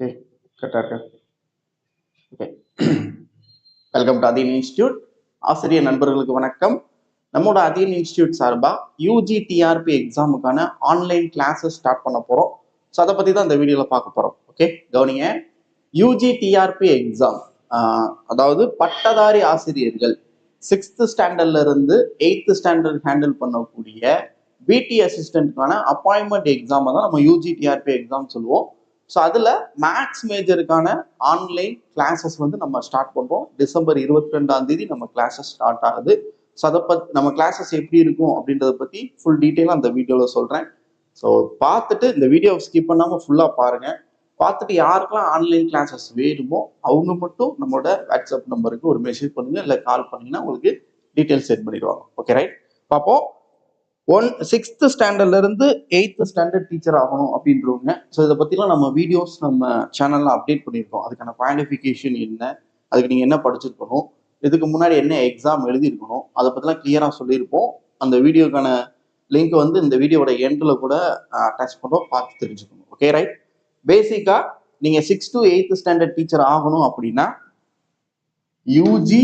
Okay கரெக்டாக இருக்கு? Okay. Welcome to Adheen institute ஆசிரியர் நண்பர்களுக்கு வணக்கம். நம்மளோட அதீன் இன்ஸ்டியூட் சார்பாக யூஜி டிஆர்பி எக்ஸாமுக்கான ஆன்லைன் கிளாஸஸ் ஸ்டார்ட் பண்ண போகிறோம் ஸோ அதை பற்றி தான் இந்த வீடியோவில் பார்க்க போகிறோம் ஓகே கவனிங்க. யூஜி டிஆர்பி எக்ஸாம் அதாவது பட்டதாரி ஆசிரியர்கள் சிக்ஸ்த்து ஸ்டாண்டர்ட்லேருந்து எயித்து ஸ்டாண்டர்ட் ஹேண்டில் பண்ணக்கூடிய பிடி அசிஸ்டண்ட்டுக்கான அப்பாயின்மெண்ட் எக்ஸாமை தான் நம்ம யூஜி டிஆர்பி எக்ஸாம் சொல்லுவோம். ஸோ அதில் மேக்ஸ் மேஜருக்கான ஆன்லைன் கிளாஸஸ் வந்து நம்ம ஸ்டார்ட் பண்ணுறோம் டிசம்பர் இருபத்தி ரெண்டாம் தேதி நம்ம கிளாஸஸ் ஸ்டார்ட் ஆகுது. ஸோ அதை பத் நம்ம கிளாஸஸ் எப்படி இருக்கும் அப்படின்றத பற்றி ஃபுல் டீட்டெயிலாக அந்த வீடியோவில் சொல்கிறேன் ஸோ பார்த்துட்டு இந்த வீடியோவை ஸ்கிப் பண்ணாமல் ஃபுல்லாக பாருங்கள் பார்த்துட்டு யாருக்கெல்லாம் ஆன்லைன் கிளாஸஸ் வேணுமோ அவங்க மட்டும் நம்மளோட வாட்ஸ்அப் நம்பருக்கு ஒரு மெசேஜ் பண்ணுங்கள் இல்லை கால் பண்ணீங்கன்னா உங்களுக்கு டீட்டெயில்ஸ் சென்ட் பண்ணிடுவாங்க. ஓகே ரைட் பார்ப்போம். ஒன் சிக்ஸ்த் ஸ்டாண்டர்ட்ல இருந்து எயித்து ஸ்டாண்டர்ட் டீச்சர் ஆகணும் அப்படின்றவங்க. ஸோ இதை பற்றிலாம் நம்ம வீடியோஸ் நம்ம சேனலில் அப்டேட் பண்ணியிருக்கோம். அதுக்கான குவாலிஃபிகேஷன் என்ன? அதுக்கு நீங்கள் என்ன படிச்சிருக்கணும்? இதுக்கு முன்னாடி என்ன எக்ஸாம் எழுதியிருக்கணும்? அதை பற்றிலாம் கிளியராக சொல்லியிருப்போம். அந்த வீடியோக்கான லிங்க் வந்து இந்த வீடியோட எண்டில் கூட அட்டாச் பண்ணுறோம் பார்த்து தெரிஞ்சுக்கணும். ஓகே ரைட் பேசிக்காக நீங்கள் six to eighth standard teacher ஆகணும் அப்படின்னா யூஜி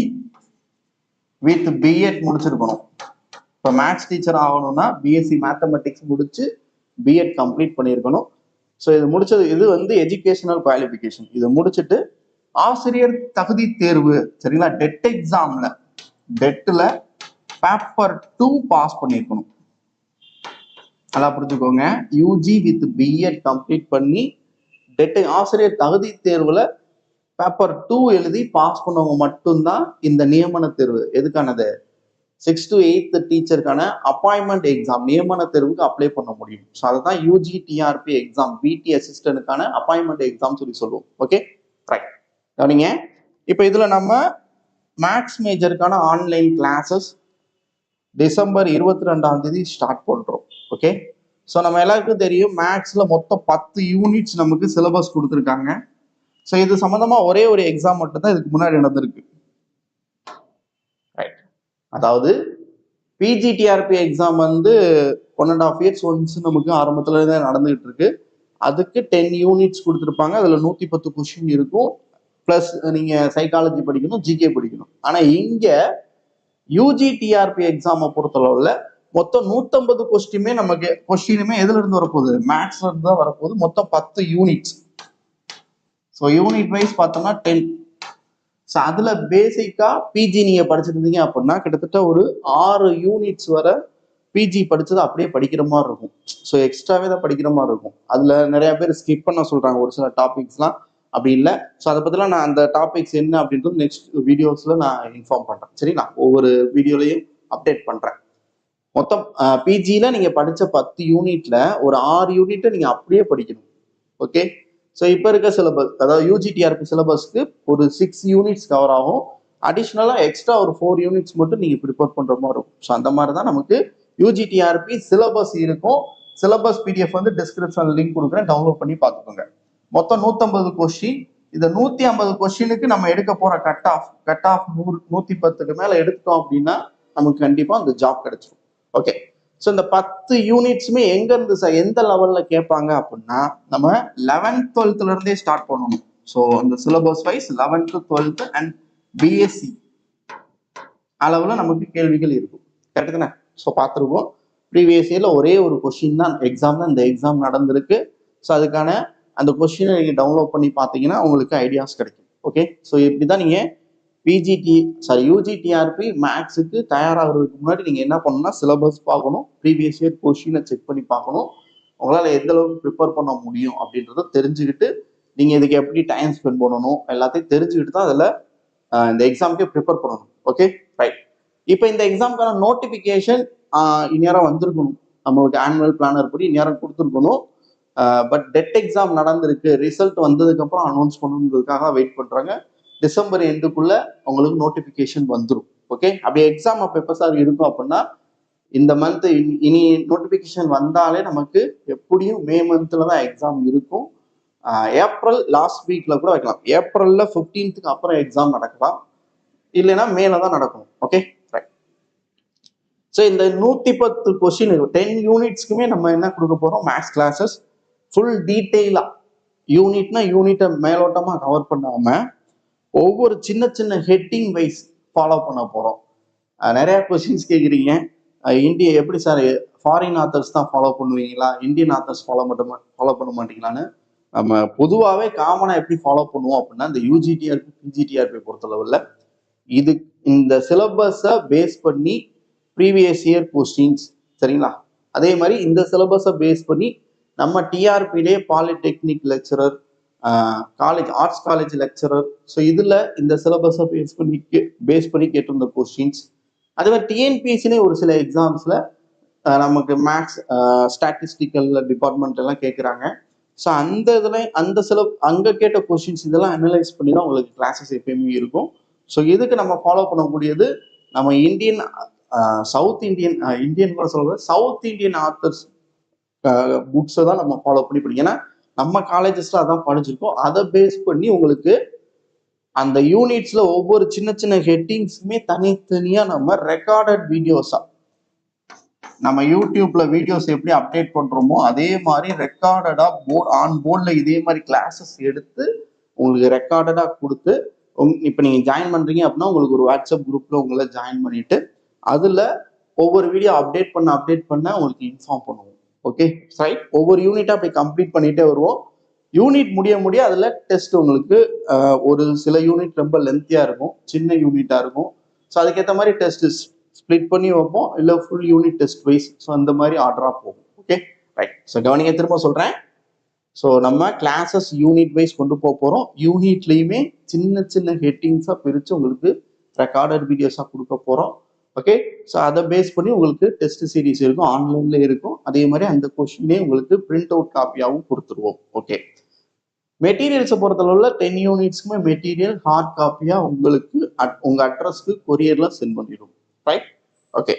வித் பிஎட் முடிச்சிருக்கணும். இப்போ மேக்ஸ் டீச்சர் ஆகணும்னா பிஎஸ்சி மேத்தமெட்டிக்ஸ் முடிச்சு பிஎட் கம்ப்ளீட் பண்ணியிருக்கணும். ஸோ இது முடிச்சது இது வந்து எஜுகேஷனல் குவாலிஃபிகேஷன் இதை முடிச்சுட்டு ஆசிரியர் தகுதி தேர்வு சரிங்களா? டெட் எக்ஸாம்ல டெட்டில் பேப்பர் டூ பாஸ் பண்ணியிருக்கணும். நல்லா புரிஞ்சுக்கோங்க. யூஜி வித் பிஎட் கம்ப்ளீட் பண்ணி டெட் ஆசிரியர் தகுதி தேர்வில் பேப்பர் டூ எழுதி பாஸ் பண்ணவங்க மட்டும்தான் இந்த நியமன தேர்வு. எதுக்கானது? சிக்ஸ் டு எயித் டீச்சருக்கான அப்பாயின்மெண்ட் எக்ஸாம் நியமன தேர்வுக்கு அப்ளை பண்ண முடியும். ஸோ அதை தான் யூஜி டிஆர்பி எக்ஸாம் பிடி அசிஸ்டன்ட்டுக்கான அப்பாயின்மெண்ட் எக்ஸாம் சொல்லி சொல்லுவோம். ஓகே ரைட் கவனிங்க. இப்போ இதில் நம்ம மேக்ஸ் மேஜருக்கான ஆன்லைன் கிளாஸஸ் டிசம்பர் இருபத்தி ரெண்டாம் தேதி ஸ்டார்ட் பண்ணுறோம் ஓகே ஸோ நம்ம எல்லாருக்கும் தெரியும் மேக்ஸில் மொத்தம் பத்து யூனிட்ஸ் நமக்கு சிலபஸ் கொடுத்துருக்காங்க. ஸோ இது சம்மந்தமாக ஒரே ஒரு எக்ஸாம் மட்டும் தான் இதுக்கு முன்னாடி நடந்திருக்கு. அதாவது பிஜிடிஆர்பி எக்ஸாம் வந்து one and half years once நமக்கு ஆரம்பத்துல இருந்தே நடந்துகிட்டு இருக்கு. அதுக்கு டென் யூனிட்ஸ் கொடுத்துருப்பாங்க. அதில் நூற்றி பத்து கொஷின் இருக்கும். ப்ளஸ் நீங்கள் சைக்காலஜி படிக்கணும் ஜிகே படிக்கணும். ஆனால் இங்கே யூஜி டிஆர்பி எக்ஸாமை பொறுத்தளவில் மொத்தம் நூற்றம்பது கொஸ்டினுமே நமக்கு கொஸ்டினுமே எதுல இருந்து வரப்போகுது? மேக்ஸ்லேருந்து தான் வரப்போகுது. மொத்தம் பத்து யூனிட்ஸ் ஸோ யூனிட் வைஸ் பார்த்தோம்னா டென் ஸோ அதில் பேசிக்காக பிஜி நீங்கள் படிச்சிருந்தீங்க அப்படின்னா கிட்டத்தட்ட ஒரு ஆறு யூனிட்ஸ் வர பிஜி படித்தது அப்படியே படிக்கிற மாதிரி இருக்கும். ஸோ எக்ஸ்ட்ராவே தான் படிக்கிற மாதிரி இருக்கும். அதில் நிறையா பேர் ஸ்கிப் பண்ண சொல்கிறாங்க ஒரு சில டாபிக்ஸ்லாம் அப்படி இல்லை. ஸோ அதை பற்றிலாம் நான் அந்த டாபிக்ஸ் என்ன அப்படின்றது நெக்ஸ்ட் வீடியோஸில் நான் இன்ஃபார்ம் பண்ணுறேன் சரிங்களா? ஒவ்வொரு வீடியோலையும் அப்டேட் பண்ணுறேன் மொத்தம் பிஜியில் நீங்கள் படித்த பத்து யூனிட்டில் ஒரு ஆறு யூனிட்டை நீங்கள் அப்படியே படிக்கணும். ஓகே ஸோ இப்போ இருக்க சிலபஸ் அதாவது யூஜிடிஆர்பி சிலபஸ்க்கு ஒரு சிக்ஸ் யூனிட்ஸ் கவர் ஆகும். அடிஷ்னலாக எக்ஸ்ட்ரா ஒரு ஃபோர் யூனிட்ஸ் மட்டும் நீங்கள் ப்ரிப்பேர் பண்ணுற மாதிரி இருக்கும். ஸோ அந்த மாதிரி தான் நமக்கு யூஜிடிஆர்பி சிலபஸ் இருக்கும். சிலபஸ் பிடிஎஃப் வந்து டிஸ்கிரிப்ஷன் லிங்க் கொடுக்குறேன். டவுன்லோட் பண்ணி பார்த்துக்கோங்க. மொத்தம் நூற்றம்பது கொஸ்டின் இந்த நூற்றி ஐம்பது கொஸ்டினுக்கு நம்ம எடுக்க போகிற கட் ஆஃப் கட் ஆஃப் நூறு நூற்றி பத்துக்கு மேலே எடுத்துட்டோம் அப்படின்னா நமக்கு கண்டிப்பாக அந்த ஜாப் கிடைச்சிடும் ஓகே ஸோ இந்த பத்து யூனிட்ஸுமே எங்க இருந்து சார் எந்த லெவல்ல கேட்பாங்க அப்படின்னா நம்ம லெவன்த் டுவெல்த்ல இருந்தே ஸ்டார்ட் பண்ணணும். ஸோ அந்த syllabus wise eleventh twelfth and BSc அளவில் நமக்கு கேள்விகள் இருக்கும். கரெக்டு தானே? ஸோ பார்த்துருக்கோம். ப்ரீவியஸ் இயரில் ஒரே ஒரு கொஷின் தான் எக்ஸாம் தான். இந்த எக்ஸாம் நடந்திருக்கு. ஸோ அதுக்கான அந்த கொஷினை நீங்கள் டவுன்லோட் பண்ணி பார்த்தீங்கன்னா உங்களுக்கு ஐடியாஸ் கிடைக்கும். ஓகே ஸோ இப்படி தான் நீங்கள் பிஜிடி சாரி யூஜிடிஆர்பி மேக்ஸுக்கு தயாராகிறதுக்கு முன்னாடி நீங்கள் என்ன பண்ணணும்னா சிலபஸ் பார்க்கணும் ப்ரீவியஸ் இயர் கொஷினை செக் பண்ணி பார்க்கணும். உங்களால் எந்த அளவுக்கு ப்ரிப்பேர் பண்ண முடியும் அப்படின்றத தெரிஞ்சுக்கிட்டு நீங்கள் இதுக்கு எப்படி டைம் ஸ்பெண்ட் பண்ணணும் எல்லாத்தையும் தெரிஞ்சுக்கிட்டு தான் அதில் இந்த எக்ஸாமுக்கே ப்ரிப்பேர் பண்ணணும். ஓகே ரைட் இப்போ இந்த எக்ஸாமுக்கான நோட்டிஃபிகேஷன் இந்நேரம் வந்திருக்கணும். நம்மளுக்கு ஆனுவல் பிளானர் படி இந்நேரம் கொடுத்துருக்கணும். பட் டெட் எக்ஸாம் நடந்திருக்கு. ரிசல்ட் வந்ததுக்கப்புறம் அனௌன்ஸ் பண்ணணுன்றதுக்காக வெயிட் பண்ணுறாங்க டிசம்பர் எண்டுக்குள்ள உங்களுக்கு நோட்டிஃபிகேஷன் வந்துடும் ஓகே அப்படி எக்ஸாம் அப்போ எப்போ சார் இருக்கும் அப்படின்னா இந்த மந்த் இனி நோட்டிஃபிகேஷன் வந்தாலே நமக்கு எப்படியும் மே மந்த்ல தான் எக்ஸாம் இருக்கும். ஏப்ரல் லாஸ்ட் வீக்ல கூட வைக்கலாம். ஏப்ரல்ல ஃபிஃப்டீன்த்துக்கு அப்புறம் எக்ஸாம் நடக்கலாம். இல்லைன்னா மேல தான் நடக்கும் ஓகே ரைட் ஸோ இந்த நூத்தி பத்து கொஸ்டின் டென் யூனிட்ஸ்க்குமே நம்ம என்ன கொடுக்க போறோம்? மேக்ஸ் கிளாஸஸ் ஃபுல் டீட்டெயிலா யூனிட்னா யூனிட்டை மேலோட்டமா கவர் பண்ணாம ஒவ்வொரு சின்ன சின்ன ஹெட்டிங் வைஸ் ஃபாலோ பண்ண போகிறோம் நிறையா கொஸ்டின்ஸ் கேட்குறீங்க அஹ் எப்படி சார் ஃபாரின் ஆத்தர்ஸ் தான் ஃபாலோ பண்ணுவீங்களா? இந்தியன் ஆத்தர்ஸ் ஃபாலோ மட்டும் ஃபாலோ பண்ண மாட்டீங்களான்னு? நம்ம பொதுவாகவே காமனாக எப்படி ஃபாலோ பண்ணுவோம் அப்படின்னா இந்த யூஜிடிஆர்பி பிஜிடிஆர்பி பொறுத்தளவில் இது இந்த சிலபஸை பேஸ் பண்ணி ப்ரீவியஸ் இயர் கொஸ்டின்ஸ் சரிங்களா? அதே மாதிரி இந்த சிலபஸை பேஸ் பண்ணி நம்ம டிஆர்பிலே polytechnic lecturer college arts college lecturer so இதில் இந்த சிலபஸை பேஸ் பண்ணி பேஸ் பண்ணி கேட்டிருந்த கொஸ்டின்ஸ் அதே மாதிரி டிஎன்பிஎஸ்சிலே ஒரு சில எக்ஸாம்ஸில் நமக்கு மேக்ஸ் ஸ்டாட்டிஸ்டிக்கல் டிபார்ட்மெண்ட் எல்லாம் கேட்குறாங்க ஸோ அந்த இதில் அந்த சில அங்கே கேட்ட கொஸ்டின்ஸ் இதெல்லாம் அனலைஸ் பண்ணி தான் உங்களுக்கு கிளாஸஸ் எப்பயுமே இருக்கும். ஸோ இதுக்கு நம்ம ஃபாலோ பண்ணக்கூடியது நம்ம இந்தியன் சவுத் இந்தியன் இந்தியன் கூட சொல்கிறது சவுத் இந்தியன் ஆத்தர்ஸ் புக்ஸை தான் நம்ம ஃபாலோ பண்ணி படிக்கணும். ஏன்னா நம்ம காலேஜஸ்ல அதான் படிச்சிருக்கோம். அதை பேஸ் பண்ணி உங்களுக்கு அந்த யூனிட்ஸ்ல ஒவ்வொரு சின்ன சின்ன ஹெட்டிங்ஸுமே தனித்தனியா நம்ம ரெக்கார்டட் வீடியோஸா நம்ம யூடியூப்ல வீடியோஸ் எப்படி அப்டேட் பண்றோமோ அதே மாதிரி ரெக்கார்டடா போர்ட் ஆன் போர்டில் இதே மாதிரி கிளாஸஸ் எடுத்து உங்களுக்கு ரெக்கார்டடா கொடுத்து உங் இப்போ நீங்க ஜாயின் பண்றீங்க அப்படின்னா உங்களுக்கு ஒரு வாட்ஸ்அப் குரூப்ல உங்களை ஜாயின் பண்ணிட்டு அதுல ஒவ்வொரு வீடியோ அப்டேட் பண்ண அப்டேட் பண்ண உங்களுக்கு இன்ஃபார்ம் பண்ணுவோம். ஓகே ரைட் ஒவ்வொரு யூனிட்டாக அப்படி கம்ப்ளீட் பண்ணிகிட்டே வருவோம். யூனிட் முடிய முடிய அதில் டெஸ்ட் உங்களுக்கு ஒரு சில யூனிட் ரொம்ப லென்த்தியாக இருக்கும். சின்ன யூனிட்டாக இருக்கும். ஸோ அதுக்கேற்ற மாதிரி டெஸ்ட் ஸ்ப்ளிட் பண்ணி வைப்போம். இல்லை full unit test wise so அந்த மாதிரி ஆர்டராக போகும். ஓகே ரைட் ஸோ கவனிங்க திரும்ப சொல்கிறேன் ஸோ நம்ம கிளாஸஸ் யூனிட் வைஸ் கொண்டு போக போகிறோம் யூனிட்லேயுமே சின்ன சின்ன ஹெட்டிங்ஸாக பிரித்து உங்களுக்கு ரெக்கார்டட் வீடியோஸாக கொடுக்க போகிறோம் ஓகே ஸோ அதை பேஸ் பண்ணி உங்களுக்கு டெஸ்ட் சீரிஸ் இருக்கும். ஆன்லைன்ல இருக்கும். அதே மாதிரி அந்த கொஷினே உங்களுக்கு பிரிண்ட் அவுட் காப்பியாகவும் கொடுத்துருவோம். ஓகே மெட்டீரியல்ஸை பொறுத்தளவில் டென் யூனிட்ஸ்க்குமே மெட்டீரியல் ஹார்ட் காப்பியாக உங்களுக்கு அட் உங்கள் அட்ரஸ்க்கு கொரியரில் சென்ட் பண்ணிடும். ரைட் ஓகே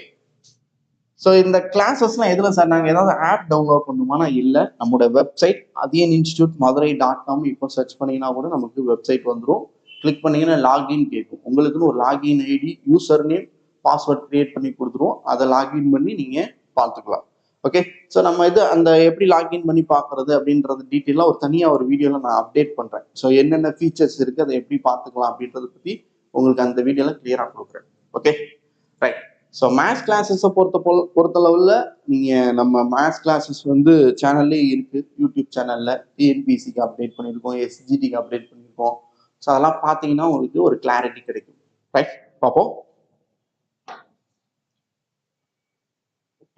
ஸோ இந்த கிளாஸஸ்லாம் எதில் சார் நாங்கள் ஏதாவது ஆப் டவுன்லோட் பண்ணுமானா இல்லை நம்மளோட website Adhiyan institute Madurai dot com இப்போ சர்ச் பண்ணிங்கன்னா கூட நமக்கு வெப்சைட் வந்துடும் கிளிக் பண்ணிங்கன்னா லாகின் கேட்கும். உங்களுக்குன்னு ஒரு login ID user name password create பண்ணி கொடுத்துருவோம். அதை லாகின் பண்ணி நீங்கள் பார்த்துக்கலாம். ஓகே ஸோ நம்ம இது அந்த எப்படி லாகின் பண்ணி பார்க்கறது அப்படின்றது டீட்டெயிலாக ஒரு தனியாக ஒரு வீடியோவில் நான் அப்டேட் பண்ணுறேன் ஸோ என்னென்ன ஃபீச்சர்ஸ் இருக்குது அதை எப்படி பார்த்துக்கலாம் அப்படின்றத பற்றி உங்களுக்கு அந்த வீடியோவில் கிளியராக கொடுக்குறேன். ஓகே ரைட் ஸோ மேத்ஸ் கிளாஸஸை பொறுத்த பொ பொறுத்தளவில் நீங்கள் நம்ம மேத்ஸ் கிளாஸஸ் வந்து சேனல்லே இருக்குது யூடியூப் சேனலில் டிஎன்பிசிக்கு அப்டேட் பண்ணியிருக்கோம். எஸ்ஜிடிக்கு அப்டேட் பண்ணியிருக்கோம். ஸோ அதெல்லாம் பார்த்தீங்கன்னா உங்களுக்கு ஒரு கிளாரிட்டி கிடைக்கும். ரைட் பார்ப்போம்.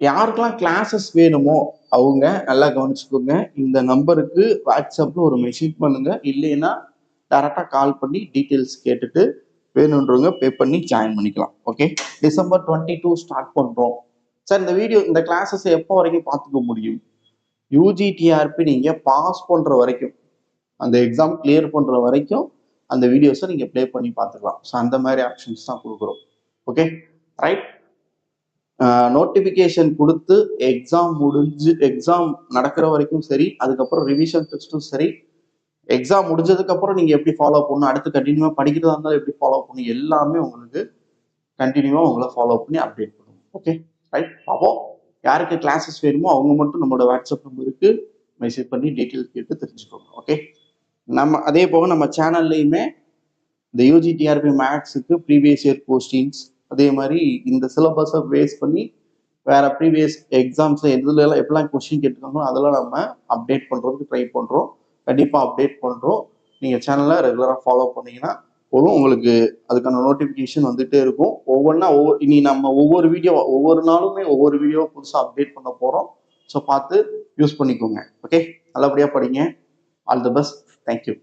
யாருக்கெல்லாம் கிளாஸஸ் வேணுமோ அவங்க நல்லா கவனிச்சுக்கோங்க. இந்த நம்பருக்கு வாட்ஸ்அப்பில் ஒரு மெசேஜ் பண்ணுங்க. இல்லைன்னா டேரெக்டாக கால் பண்ணி டீட்டெயில்ஸ் கேட்டுட்டு வேணுன்றவங்க பே பண்ணி ஜாயின் பண்ணிக்கலாம். Okay December twenty two start பண்ணுறோம் சார் இந்த வீடியோ இந்த கிளாஸஸ் எப்போ வரைக்கும் பார்த்துக்க முடியும்? யூஜிடிஆர்பி நீங்கள் பாஸ் பண்ணுற வரைக்கும் அந்த எக்ஸாம் கிளியர் பண்ணுற வரைக்கும் அந்த வீடியோஸை நீங்கள் ப்ளே பண்ணி பார்த்துக்கலாம். ஸோ அந்த மாதிரி ஆப்ஷன்ஸ் தான் கொடுக்குறோம். ஓகே ரைட் நோட்டிஃபிகேஷன் கொடுத்து எக்ஸாம் முடிஞ்சு எக்ஸாம் நடக்கிற வரைக்கும் சரி அதுக்கப்புறம் ரிவிஷன் டெஸ்ட்டும் சரி. எக்ஸாம் முடிஞ்சதுக்கப்புறம் நீங்கள் எப்படி ஃபாலோ பண்ணணும் அடுத்து கண்டினியூவாக படிக்கிறதா இருந்தாலும் எப்படி ஃபாலோ பண்ணணும் எல்லாமே உங்களுக்கு கண்டினியூவாக உங்களை ஃபாலோ பண்ணி அப்டேட் பண்ணுவோம் ஓகே ரைட் பார்ப்போம் யாருக்கு கிளாஸஸ் வேணுமோ அவங்க மட்டும் நம்மளோட வாட்ஸ்அப் நம்பருக்கு மெசேஜ் பண்ணி டீட்டெயில்ஸ் கேட்டு தெரிஞ்சுக்கோங்க. ஓகே நம்ம அதே போக நம்ம சேனல்லையுமே இந்த யூஜிடிஆர்பி மேக்ஸுக்கு ப்ரீவியஸ் இயர் போஸ்டிங்ஸ் அதே மாதிரி இந்த சிலபஸை பேஸ் பண்ணி வேற ப்ரீவியஸ் எக்ஸாம்ஸ்ல எதுல எல்லாம் எப்படிலாம் கொஸ்டின் கேட்டுருக்காங்களோ அதெல்லாம் நம்ம அப்டேட் பண்றதுக்கு ட்ரை பண்றோம். கண்டிப்பா அப்டேட் பண்றோம். நீங்க சேனலை ரெகுலரா ஃபாலோ பண்ணீங்கன்னா போதும். உங்களுக்கு அதுக்கான நோட்டிஃபிகேஷன் வந்துட்டே இருக்கும். ஒவ்வொன்றா ஒவ்வொரு இனி நம்ம ஒவ்வொரு வீடியோ ஒவ்வொரு நாளுமே ஒவ்வொரு வீடியோ புதுசாக அப்டேட் பண்ண போறோம். ஸோ பார்த்து யூஸ் பண்ணிக்கோங்க. ஓகே நல்லபடியா படிங்க. All the best thank you